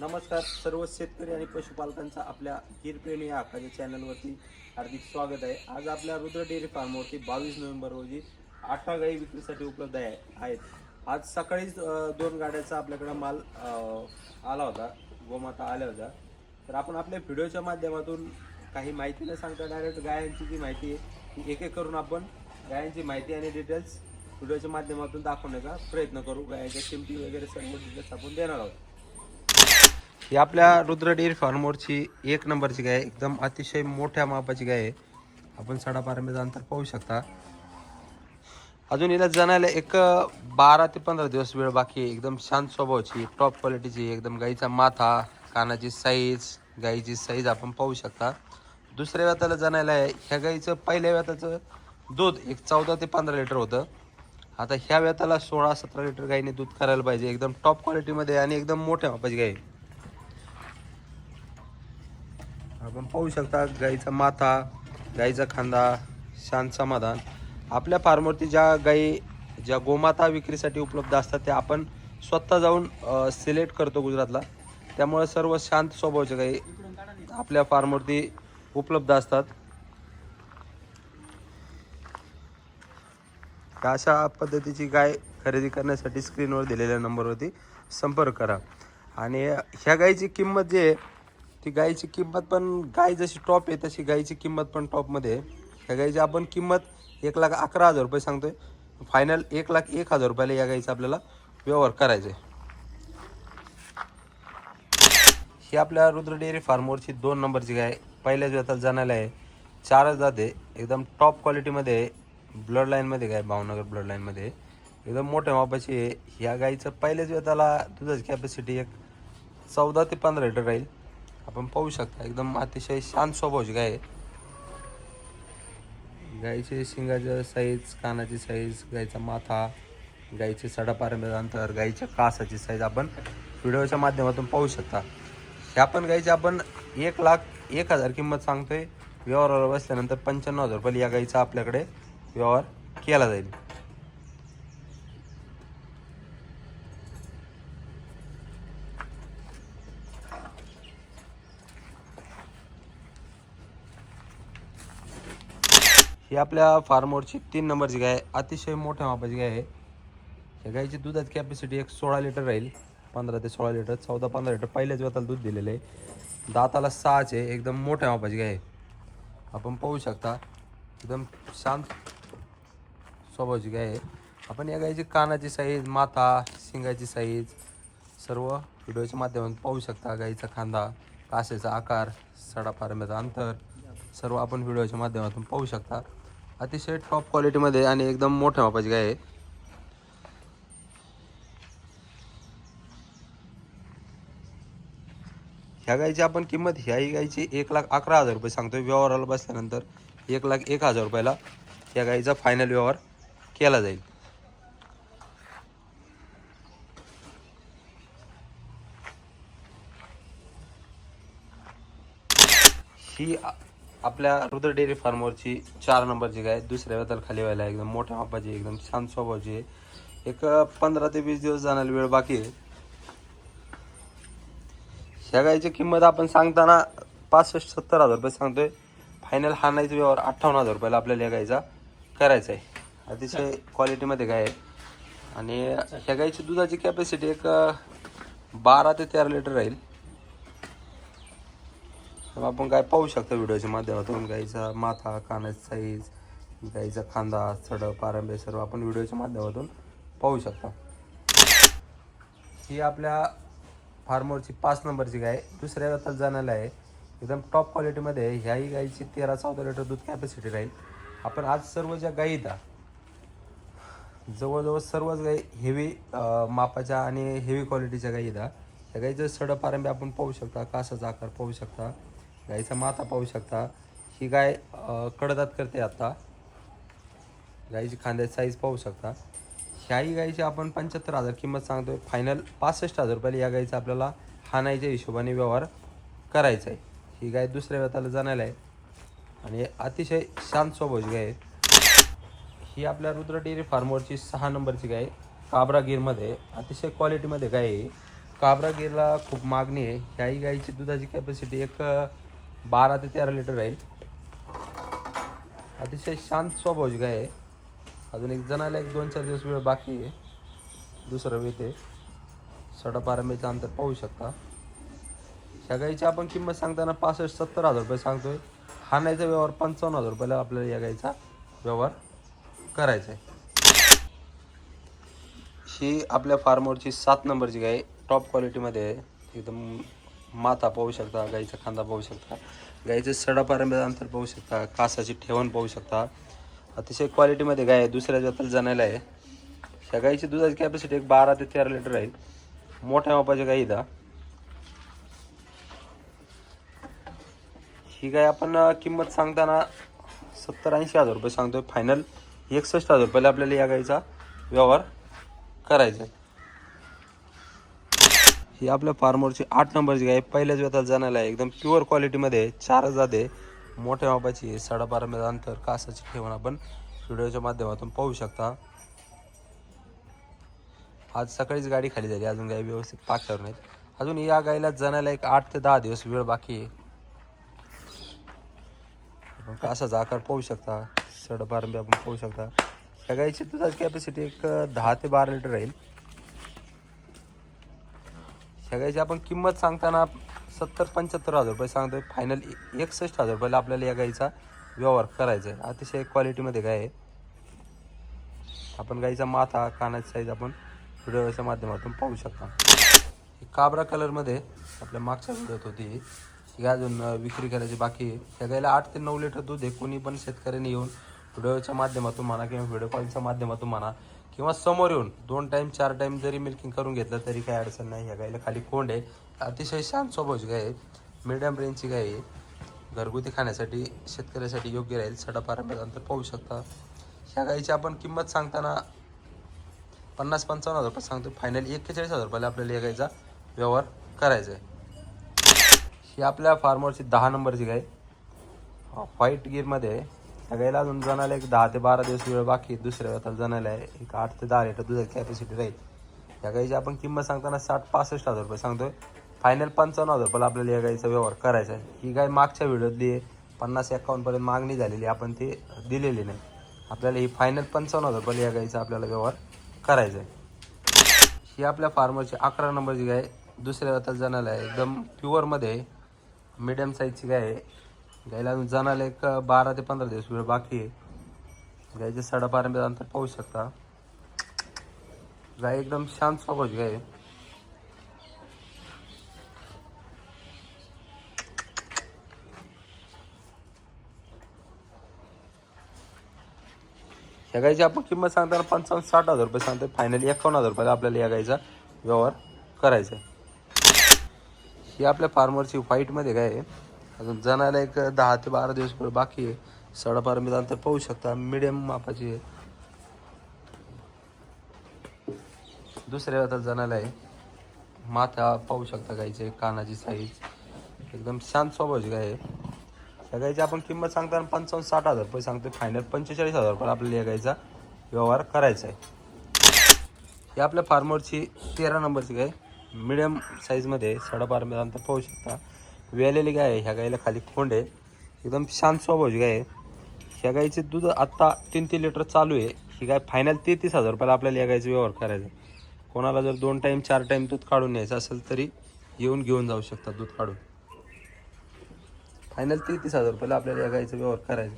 नमस्कार सर्व शेतकरी आणि पशुपालकांचा आपल्या हिरप्रेमी या हक्काच्या चॅनलवरती हार्दिक स्वागत आहे. आज आपल्या रुद्र डेअरी फार्मवरती बावीस नोव्हेंबर रोजी अठरा गाई विक्रीसाठी उपलब्ध आहे आहेत. आज सकाळीच दोन गाड्याचा आपल्याकडे माल आला होता. गोमाता आल्या होत्या. तर आपण आपल्या व्हिडिओच्या माध्यमातून काही माहिती न सांगता डायरेक्ट गायांची जी माहिती आहे ती एक एक करून आपण गायांची माहिती आणि डिटेल्स व्हिडिओच्या माध्यमातून दाखवण्याचा प्रयत्न करू. गायांच्या किमती वगैरे सर्व डिटेल्स आपण देणार आहोत. ही आपल्या रुद्र डेअरी फार्मवरची एक नंबरची गाय एकदम अतिशय मोठ्या मापाची गाय आहे. आपण साडापारंब्याचं अंतर पाहू शकता. अजून हिला जाण्याला एक बारा ते पंधरा दिवस वेळ बाकी आहे. एकदम शांत स्वभावाची टॉप क्वालिटीची एकदम गाईचा माथा कानाची साईज गाईची साईज आपण पाहू शकता. दुसऱ्या व्यताला जाण्याला आहे. ह्या गाईचं पहिल्या व्याताचं दूध एक चौदा ते पंधरा लिटर होतं. आता ह्या व्याताला सोळा सतरा लिटर गाईने दूध करायला पाहिजे. एकदम टॉप क्वालिटीमध्ये आणि एकदम मोठ्या मापाची गाय आपण पाहू शकता गाईचा माथा गाईचा खांदा शांत समाधान. आपल्या फार्मवरती ज्या गाई ज्या गोमाता विक्रीसाठी उपलब्ध असतात त्या आपण स्वतः जाऊन सिलेक्ट करतो गुजरातला. त्यामुळे सर्व शांत स्वभावाच्या गाई आपल्या फार्मवरती उपलब्ध असतात. अशा पद्धतीची गाय खरेदी करण्यासाठी स्क्रीनवर दिलेल्या नंबरवरती संपर्क करा. आणि ह्या गायीची किंमत जी आहे ती गायीची किंमत पण गाय जशी टॉप आहे तशी गायीची किंमत पण टॉपमध्ये आहे. या गायीची आपण किंमत एक लाख अकरा हजार रुपये सांगतोय. फायनल एक लाख एक हजार रुपयाला या गायीचा आपल्याला व्यवहार करायचा आहे ही आपल्या रुद्र डेअरी फार्मवरची दोन नंबरची गाय पहिल्याच व्यतात जाण्याला आहे. चारच जाते एकदम टॉप क्वालिटीमध्ये आहे. ब्लड लाईनमध्ये गाय भावनगर ब्लड लाईनमध्ये एकदम मोठ्या मापाची आहे. ह्या गाईचं पहिल्याच व्यताला दुधाची कॅपॅसिटी एक चौदा ते पंधरा लिटर राहील. आपण पाहू शकता एकदम अतिशय शांत स्वभावाची गाय. आहे गाईचे शिंगाचं साईज कानाची साईज गाईचा माथा गाईचे सडापारंब्याचं अंतर गाईच्या कासाची साईज आपण व्हिडिओच्या माध्यमातून पाहू शकता. ह्या पण गाईची आपण एक लाख एक हजार किंमत सांगतोय. व्यवहारावर बसल्यानंतर पंच्याण्णव हजार रुपये या गाईचा आपल्याकडे व्यवहार केला जाईल. ही आपल्या फार्मोरची तीन नंबरची गाय आहे. अतिशय मोठ्या मापाची गाय आहे. या गायची दुधाची कॅपॅसिटी एक सोळा लिटर राहील पंधरा ते सोळा लिटर चौदा पंधरा लिटर पहिल्याच वेताला दूध दिलेलं आहे. दाताला सहाच आहे एकदम मोठ्या मापाची गाय आहे. आपण पाहू शकता एकदम शांत स्वभावाची गाय आहे. आपण या गायची कानाची साईज माथा शिंगाची साईज सर्व व्हिडिओच्या माध्यमातून पाहू शकता. गाईचा खांदा कासेचा आकार सडापारंब्याचा अंतर सर्व आपण व्हिडिओच्या माध्यमातून पाहू शकता. अतिशय टॉप क्वालिटीमध्ये आणि एकदम मोठ्या मापाची गाय आहे. ह्या गायची आपण किंमत ह्याही गायची एक लाख अकरा हजार रुपये सांगतोय. व्यवहाराला बसल्यानंतर एक लाख एक हजार रुपयाला या गायीचा फायनल व्यवहार केला जाईल. ही आपल्या रुद्र डेअरी फार्मवरची चार नंबरची गाय दुसऱ्या वेताला खाली व्हायला एकदम मोठ्या मापाची एकदम शांत स्वभावाची आहे. एक पंधरा ते वीस दिवस जाण्याला वेळ बाकी आहे. ह्या गायची किंमत आपण सांगताना पासष्ट सत्तर हजार रुपये सांगतोय. फायनल हा नाहीच व्यवहार अठ्ठावन्न हजार रुपयाला आपल्याला या गायचा करायचा आहे. अतिशय क्वालिटीमध्ये गाय आहे. आणि ह्या गायची दुधाची कॅपॅसिटी एक बारा ते तेरा लिटर राहील. आपण काय पाहू शकतो व्हिडिओच्या माध्यमातून. गाईचा माथा कानाचा साईज गाईचा खांदा चढ पारंबे सर्व आपण व्हिडिओच्या माध्यमातून पाहू शकता. ही आपल्या फार्मरची पाच नंबरची गाय. दुसऱ्या व्यतात जाण्याला आहे. एकदम टॉप क्वालिटीमध्ये आहे. ह्याही गाईची तेरा चौदा लिटर दूध कॅपॅसिटी राहील. आपण आज सर्व ज्या गाई दा जवळजवळ सर्वच गाई हेवी मापाच्या आणि हेवी क्वालिटीच्या गाई दा त्या गाईचं सड पारंबे आपण पाहू शकता. कासाचा आकार पाहू शकता. गाईचा माथा पाहू शकता. ही गाय कडदात करते आता. गाईची खांद्याची साईज पाहू शकता. ह्याही गाईची आपण पंच्याहत्तर हजार किंमत सांगतोय. फायनल पासष्ट हजार रुपयाला या गाईचा आपल्याला हाणायच्या हिशोबाने व्यवहार करायचा आहे. ही गाय दुसऱ्या व्यताला जाणायला आहे. आणि अतिशय शांत स्वभावची गाय आहे. ही आपल्या रुद्र डेअरी फार्मवरची सहा नंबरची गाय काबरा गिरमध्ये अतिशय क्वालिटीमध्ये गाय आहे. काबरा गिरला खूप मागणी आहे. ह्याही गाईची दुधाची कॅपॅसिटी एक बारा ते तेरा लिटर राहील. अतिशय शांत स्वभावाची गाय आहे? अजून एक जणाला एक दोन चार दिवस वेळ बाकी आहे. दुसरं वेत आहे अंतर पाहू शकता. ह्या गाईची आपण किंमत सांगताना पासष्ट सत्तर हजार रुपये सांगतोय. हाणायचा व्यवहार पंचावन्न हजार रुपयाला आपल्याला या गाईचा व्यवहार करायचा आहे. ही आपल्या फार्मवरची सात नंबरची गाय टॉप क्वालिटीमध्ये आहे. एकदम माथा पाहू शकता गाईचा खांदा पाहू शकता गाईचे सडापारंब्याचं अंतर पाहू शकता कासाची ठेवण पाहू शकता. अतिशय क्वालिटीमध्ये गाय आहे दुसऱ्या जाताला जाण्याला आहे. ह्या गाईची दुधाची कॅपॅसिटी एक बारा ते तेरा लिटर राहील मोठ्या मापाच्या गाई दा ही गाय आपण किंमत सांगताना सत्तर ऐंशी हजार रुपये सांगतोय. फायनल एकसष्ट हजार रुपयाला आपल्याला या गाईचा व्यवहार करायचा आहे. ही आपल्या फार्मरची आठ नंबरची गाय पहिल्याच वेळात जाण्याला आहे. एकदम प्युअर क्वालिटीमध्ये चार जाते मोठ्या मापाची साडेबारा साडेबारा अंतर कासाची ठेवून आपण व्हिडिओच्या माध्यमातून पाहू शकता. आज सकाळीच गाडी खाली झाली. अजून गाय व्यवस्थित पाक्यावर नाहीत. अजून या गायला जाण्याला एक आठ ते दहा दिवस वेळ बाकी आहे. आपण कासाचा आकार पाहू शकता. सडपारंबी आपण पाहू शकता. या गायची दुधाची कॅपॅसिटी एक दहा ते बारा लिटर राहील. ह्या आपण किंमत सांगताना सत्तर पंच्याहत्तर हजार रुपये सांगतोय. फायनल एकसष्ट हजार रुपयाला आपल्याला या गाईचा व्यवहार करायचा आहे. अतिशय क्वालिटीमध्ये गाय आहे. आपण गाईचा माथा कानाची साईज आपण व्हिडिओच्या माध्यमातून पाहू शकता. काबरा कलरमध्ये आपल्या मागच्या व्हिडिओत होती. ही अजून विक्री करायची बाकी आहे. त्या गायला आठ ते नऊ लिटर दूध आहे. कोणी पण शेतकऱ्यांनी येऊन व्हिडिओच्या माध्यमातून म्हणा किंवा व्हिडिओ कॉलच्या माध्यमातून म्हणा किंवा समोर येऊन दोन टाईम चार टाईम जरी मिल्किंग करून घेतलं तरी काही अडचण नाही. या गायला खाली कोंड आहे. अतिशय शांत स्वभावची गाय आहे. मिडियम रेंजची गाय आहे. घरगुती खाण्यासाठी शेतकऱ्यासाठी योग्य राहील. सडापारंब्यानंतर पाहू शकता. ह्या गायीची आपण किंमत सांगताना पन्नास पंचावन्न हजार रुपये सांगतो फायनल एक्केचाळीस हजार रुपयाला आपल्याला या गायचा व्यवहार करायचा आहे. ही आपल्या फार्मरची दहा नंबरची गाय व्हाईट गिरमध्ये आहे. सगळ्याला अजून जणाला एक दहा ते बारा दिवस वेळ बाकी आहे. दुसऱ्या वेळात जणाला आहे एक आठ ते दहा लिटर दुधाची कॅपॅसिटी राहील. या गाईची आपण किंमत सांगताना साठ पासष्ट हजार रुपये सांगतोय. फायनल पंचावन्न हजार रुपयाला आपल्याला या गाईचा व्यवहार करायचा आहे. ही गाय मागच्या व्हिडिओतली आहे. पन्नास एकावन्नपर्यंत मागणी झालेली आहे. आपण ते दिलेली नाही. आपल्याला ही फायनल पंचावन्न हजार रुपयाला या गाईचा आपल्याला व्यवहार करायचा आहे. ही आपल्या फार्मरची अकरा नंबरची गाय दुसऱ्या वेळात जणाला आहे. एकदम प्युअरमध्ये मिडियम साईजची गाय आहे. गायला अजून जणाला एक बारा ते पंधरा दिवस वेळ बाकी आहे. गायचे साडेबारा अंतर पाहू शकता. गाय एकदम शांत स्वभावाची गाय या गायची आपण किंमत सांगताना पंचावन्न साठ हजार रुपये सांगतो फायनली एकावन्न हजार रुपयाला आपल्याला या गायचा व्यवहार करायचा आहे. ही आपल्या फार्मरची व्हाईटमध्ये गाय आहे. अजून जणाला एक दहा ते बारा दिवस पुढे बाकी आहे. साडेबारा अंतर पाहू शकता. मिडियम मापाची आहे. दुसऱ्या वेळात जणाला आहे. माथा पाहू शकता गायचे कानाची साईज एकदम शांत स्वभावाची गाय आहे. या गायची आपण किंमत सांगताना पंचावन्न साठ हजार रुपये सांगतो फायनल पंचेचाळीस हजार रुपये आपल्याला या गायचा व्यवहार करायचा आहे. ही आपल्या फार्मरची तेरा नंबरची गाय. मिडियम साईजमध्ये साडेबारा अंतर पाहू शकता. वेलेली गाय आहे. ह्या गायला खाली खोंड आहे. एकदम शांत स्वभावची गाय आहे. ह्या गायचे दूध आत्ता तीन तीन लिटर चालू आहे. ही गाय फायनल तेहतीस हजार रुपयाला आपल्याला या गायचा व्यवहार करायचा आहे. कोणाला जर दोन टाईम चार टाईम दूध काढून न्यायचं असेल तरी येऊन घेऊन जाऊ शकतात दूध काढून. फायनल तेहतीस हजार रुपयाला आपल्याला या गायचा व्यवहार करायचा